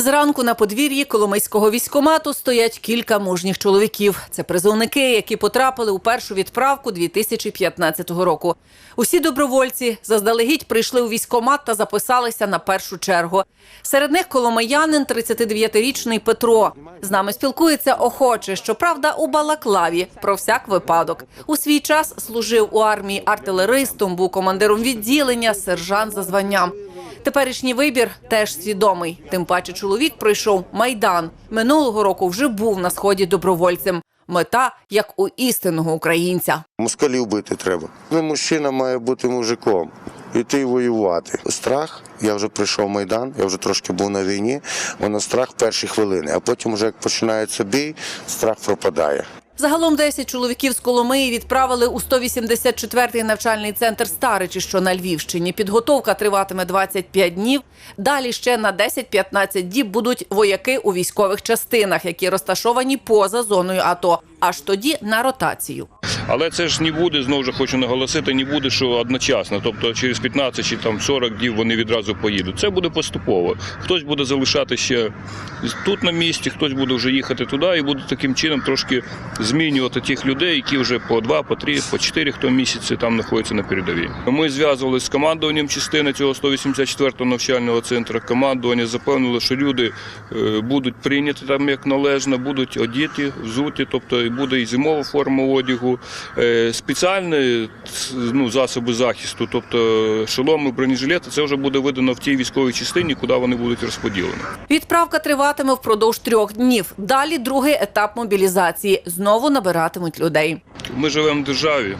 Зранку на подвір'ї Коломийського військомату стоять кілька мужніх чоловіків. Це призовники, які потрапили у першу відправку 2015 року. Усі добровольці заздалегідь прийшли у військомат та записалися на першу чергу. Серед них коломиянин 39-річний Петро. З нами спілкується охоче, щоправда, у Балаклаві про всяк випадок. У свій час служив у армії артилеристом, був командиром відділення, сержант за званням. Теперішній вибір теж свідомий. Тим паче чоловік пройшов майдан. Минулого року вже був на сході добровольцем. Мета як у істинного українця. Москалів бити треба. Ну, мужчина має бути мужиком. Іти воювати. Страх, я вже прийшов в Майдан, я вже трошки був на війні, воно страх перші хвилини, а потім, вже як починається бій, страх пропадає. Загалом 10 чоловіків з Коломиї відправили у 184-й навчальний центр Старичі, що на Львівщині. Підготовка триватиме 25 днів. Далі ще на 10-15 діб будуть вояки у військових частинах, які розташовані поза зоною АТО. Аж тоді на ротацію. Але це ж не буде, знову ж хочу наголосити, не буде, що одночасно. Тобто через 15 чи там 40 днів вони відразу поїдуть. Це буде поступово. Хтось буде залишати ще тут на місці, хтось буде вже їхати туди і буде таким чином трошки змінювати тих людей, які вже по два, по три, по чотири хто місяці там знаходяться на передовій. Ми зв'язувалися з командуванням частини цього 184-го навчального центру. Командування запевнило, що люди е, будуть прийняті там як належно, будуть одіті, взуті, тобто буде і зимова форма одягу, спеціальні ну, засоби захисту, тобто шоломи, бронежилети, це вже буде видано в тій військовій частині, куди вони будуть розподілені. Відправка триватиме впродовж трьох днів. Далі другий етап мобілізації. Знову набиратимуть людей. Ми живемо в державі.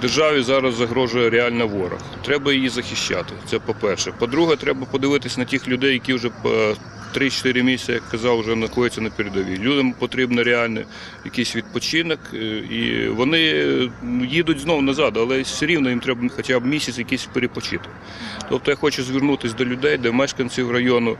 Державі зараз загрожує реально ворог. Треба її захищати. Це по-перше. По-друге, треба подивитись на тих людей, які вже по 3-4 місяці, як казав, вже знаходяться на передовій. Людям потрібен реально якийсь відпочинок, е, і вони ну, їдуть знову назад, але все рівно їм треба хоча б місяць якийсь перепочити. Тобто я хочу звернутися до людей, до мешканців району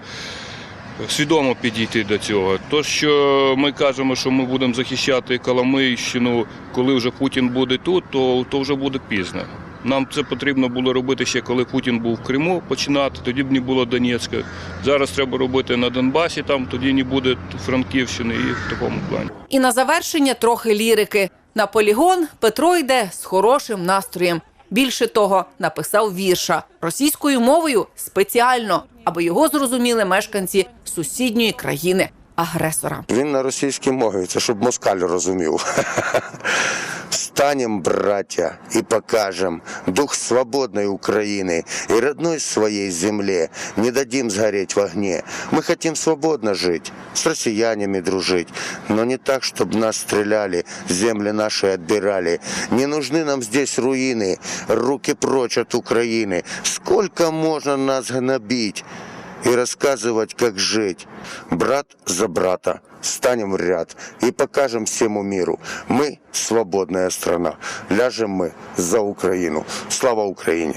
свідомо підійти до цього. То, що ми кажемо, що ми будемо захищати Коломийщину, коли вже Путін буде тут, то, то вже буде пізно. Нам це потрібно було робити ще коли Путін був в Криму починати, тоді б не було Донецька. Зараз треба робити на Донбасі, там тоді не буде Франківщини і в такому плані. І на завершення трохи лірики. На полігон Петро йде з хорошим настроєм. Більше того, написав вірша російською мовою спеціально, аби його зрозуміли мешканці сусідньої країни агресора. Він на російській мові, це щоб москаль розумів. Встанем, братья, и покажем дух свободной Украины и родной своей земле. Не дадим сгореть в огне. Мы хотим свободно жить, с россиянами дружить, но не так, чтобы нас стреляли, земли наши отбирали. Не нужны нам здесь руины, руки прочь от Украины. Сколько можно нас гнобить? и рассказывать, как жить. Брат за брата. Станем в ряд и покажем всему миру. Мы свободная страна. Ляжем мы за Украину. Слава Украине!